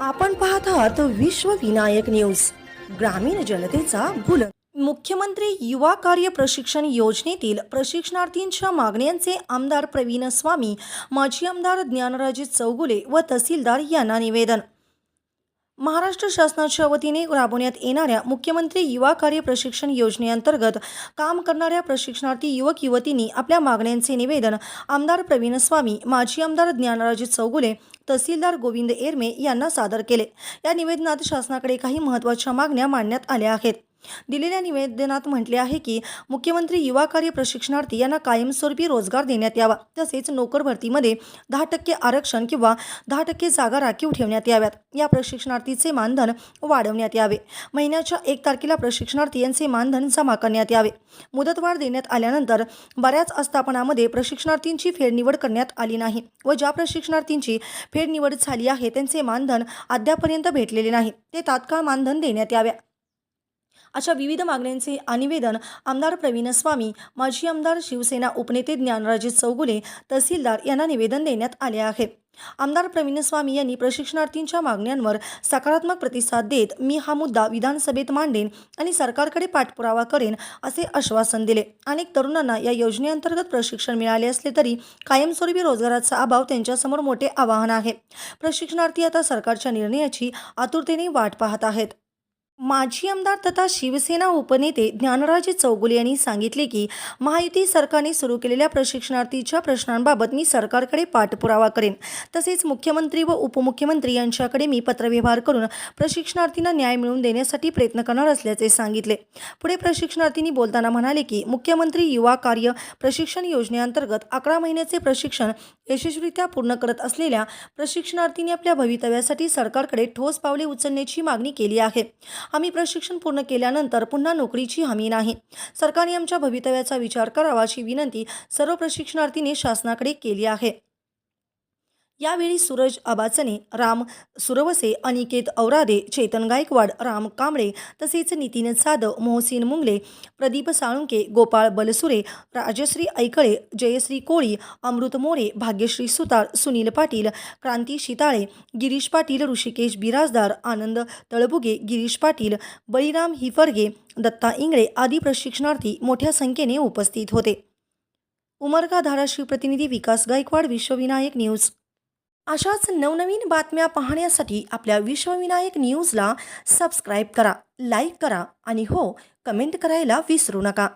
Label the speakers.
Speaker 1: आपण पाहत आहात विश्व विनायक न्यूज ग्रामीण जनतेचा भूल मुख्यमंत्री युवा कार्य प्रशिक्षण योजनेतील प्रशिक्षणार्थींच्या मागण्यांचे आमदार प्रवीण स्वामी माजी आमदार ज्ञानराजे चौगुले व तहसीलदार यांना निवेदन. महाराष्ट्र शासनाच्या वतीने राबवण्यात येणाऱ्या मुख्यमंत्री युवा कार्य प्रशिक्षण योजनेअंतर्गत काम करणाऱ्या प्रशिक्षणार्थी युवक युवतींनी आपल्या मागण्यांचे निवेदन आमदार प्रवीण स्वामी माजी आमदार ज्ञानराजे चौगुले तहसीलदार गोविंद एरमे यांना सादर केले. या निवेदनात शासनाकडे काही महत्त्वाच्या मागण्या मांडण्यात आल्या आहेत. दिलेल्या निवेदनात म्हटले आहे की मुख्यमंत्री युवा कार्य प्रशिक्षणार्थी यांना कायमस्वरूपी रोजगार देण्यात यावा तसेच नोकर भरतीमध्ये दहा टक्के आरक्षण किंवा दहा टक्के जागा राखीव ठेवण्यात याव्यात. या प्रशिक्षणार्थीचे मानधन वाढवण्यात यावे. महिन्याच्या एक तारखेला प्रशिक्षणार्थी यांचे मानधन जमा करण्यात यावे. मुदतवाढ देण्यात आल्यानंतर बऱ्याच आस्थापनामध्ये प्रशिक्षणार्थींची फेरनिवड करण्यात आली नाही व ज्या प्रशिक्षणार्थींची फेरनिवड झाली आहे त्यांचे मानधन अद्यापर्यंत भेटलेले नाही. ते तात्काळ मानधन देण्यात याव्या अशा विविध मागण्यांचे निवेदन आमदार प्रवीण स्वामी माजी आमदार शिवसेना उपनेते ज्ञानराजे चौगुले तहसीलदार यांना निवेदन देण्यात आले आहे. आमदार प्रवीण स्वामी यांनी प्रशिक्षणार्थींच्या मागण्यांवर सकारात्मक प्रतिसाद देत मी हा मुद्दा विधानसभेत मांडेन आणि सरकारकडे पाठपुरावा करेन असे आश्वासन दिले. अनेक तरुणांना या योजनेअंतर्गत प्रशिक्षण मिळाले असले तरी कायमस्वरूपी रोजगाराचा अभाव त्यांच्यासमोर मोठे आव्हान आहे. प्रशिक्षणार्थी आता सरकारच्या निर्णयाची आतुरतेने वाट पाहत आहेत. माजी आमदार तथा शिवसेना उपनेते ज्ञानराजे चौगुले यांनी सांगितले की महायुती सरकारने सुरू केलेल्या प्रशिक्षणार्थीच्या प्रश्नांबाबत मी सरकारकडे पाठपुरावा करेन. तसेच मुख्यमंत्री व उपमुख्यमंत्री यांच्याकडे मी पत्रव्यवहार करून प्रशिक्षणार्थींना न्याय मिळवून देण्यासाठी प्रयत्न करणार असल्याचे सांगितले. पुढे प्रशिक्षणार्थींनी बोलताना म्हणाले की मुख्यमंत्री युवा कार्य प्रशिक्षण योजनेअंतर्गत अकरा महिन्याचे प्रशिक्षण यशस्वीरित्या पूर्ण करत असलेल्या प्रशिक्षणार्थींनी आपल्या भवितव्यासाठी सरकारकडे ठोस पावले उचलण्याची मागणी केली आहे. आम्ही प्रशिक्षण पूर्ण केल्यानंतर पुन्हा नोकरीची हमी नाही. सरकारने आमच्या भवितव्याचा विचार करावा अशी विनंती सर्व प्रशिक्षणार्थींनी शासनाकडे केली आहे. यावेळी सूरज अबाचने राम सुरवसे अनिकेत औरादे चेतन गायकवाड राम कांबळे तसेच नितीन साधव मोहसिन मुंगले प्रदीप साळुंके गोपाळ बलसुरे राजश्री ऐकळे जयश्री कोळी अमृत मोरे भाग्यश्री सुतार सुनील पाटील क्रांती शिताळे गिरीश पाटील ऋषिकेश बिराजदार आनंद तळबुगे गिरीश पाटील बळीराम हिफरगे दत्ता इंगळे आदी प्रशिक्षणार्थी मोठ्या संख्येने उपस्थित होते. उमरगा धाराशिव प्रतिनिधी विकास गायकवाड विश्वविनायक न्यूज. अशाच नवनवीन बातम्या पाहण्यासाठी आपल्या विश्वविनायक न्यूजला सबस्क्राईब करा लाईक करा आणि हो कमेंट करायला विसरू नका.